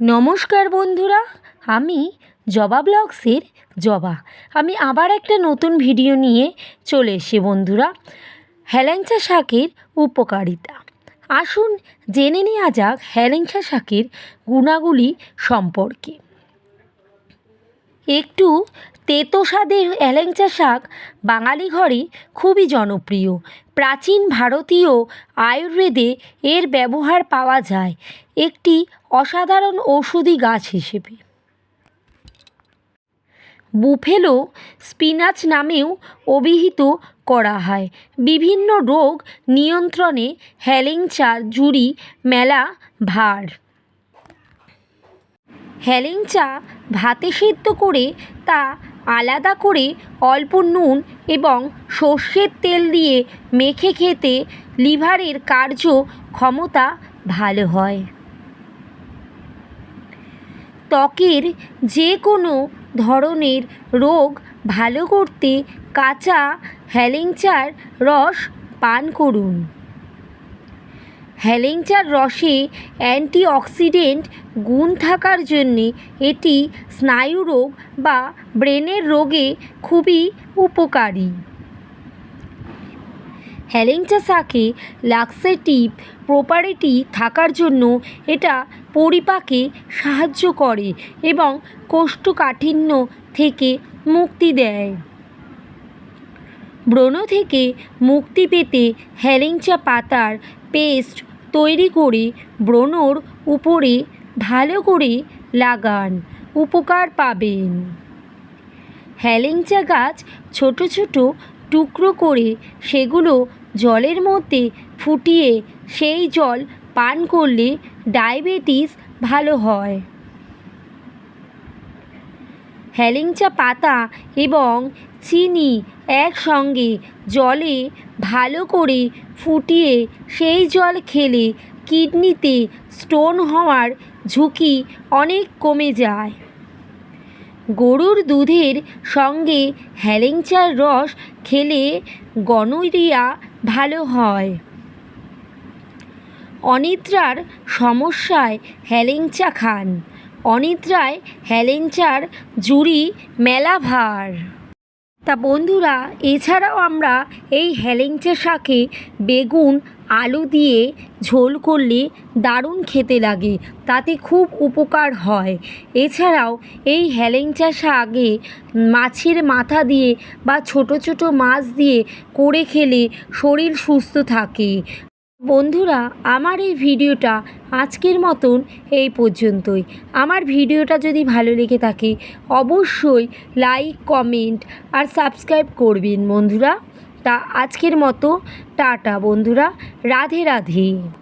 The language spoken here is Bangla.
নমস্কার বন্ধুরা, আমি জবা ব্লগসের জবা। আমি আবার একটা নতুন ভিডিও নিয়ে চলে এসে বন্ধুরা, হেলেঞ্চা শাকের উপকারিতা। আসুন জেনে নেওয়া যাক হেলেঞ্চা শাকের গুণাগুলি সম্পর্কে। একটু তেতো স্বাদের হেলেঞ্চা শাক বাঙালি ঘরে খুবই জনপ্রিয়। প্রাচীন ভারতীয় আয়ুর্বেদে এর ব্যবহার পাওয়া যায়। একটি অসাধারণ ঔষধি গাছ হিসেবে। বুফেলো স্পিনাচ নামেও অভিহিত করা হয়। বিভিন্ন রোগ নিয়ন্ত্রণে হেলেঞ্চার জুড়ি মেলা, ভার। হেলেঞ্চা ভাতে সেদ্ধ করে তা আলাদা করে অল্প নুন এবং সর্ষের তেল দিয়ে মেখে খেতে লিভারের কার্য ক্ষমতা ভালো হয়। ত্বকের যে কোনো ধরনের রোগ ভালো করতে কাঁচা হেলেঞ্চার রস পান করুন। হেলেঞ্চার রসে অ্যান্টিঅক্সিডেন্ট গুণ থাকার জন্যে এটি স্নায়ুরোগ বা ব্রেনের রোগে খুবই উপকারী। হেলেঞ্চা শাকে লাক্সেটিভ প্রপার্টি থাকার জন্য এটা পরিপাকে সাহায্য করে এবং কোষ্ঠকাঠিন্য থেকে মুক্তি দেয়। ব্রণ থেকে মুক্তি পেতে হেলেঞ্চা পাতার পেস্ট তৈরি করে, ব্রণর উপরে ভালো করে লাগান, উপকার পাবেন। হ্যালিংচা গাছ ছোট ছোট টুকরো করে সেগুলো জলের মধ্যে ফুটিয়ে সেই জল পান করলে ডায়াবেটিস ভালো হয়। হেলেঞ্চা পাতা এবং চিনি একসঙ্গে জলে ভালো করে ফুটিয়ে সেই জল খেলে কিডনিতে স্টোন হওয়ার ঝুঁকি অনেক কমে যায়। গরুর দুধের সঙ্গে হেলেঞ্চার রস খেলে গনোরিয়া ভালো হয়। অনিদ্রার সমস্যায় হেলেঞ্চা খান। অনিদ্রায় হেলেঞ্চার জুড়ি মেলা ভার। তা বন্ধুরা, এছাড়াও আমরা এই হেলেঞ্চা শাকে বেগুন, আলু দিয়ে ঝোল করলে দারুণ খেতে লাগে, তাতে খুব উপকার হয়। এছাড়াও এই হেলেঞ্চা শাকে মাছের মাথা দিয়ে বা ছোট ছোট মাছ দিয়ে করে খেলে শরীর সুস্থ থাকে। বন্ধুরা, আমার এই ভিডিওটা আজকের মতন এই পর্যন্তই। আমার ভিডিওটা যদি ভালো লেগে থাকে, অবশ্যই লাইক, কমেন্ট আর সাবস্ক্রাইব করবেন বন্ধুরা। তা আজকের মতো, টাটা বন্ধুরা। রাধে রাধে।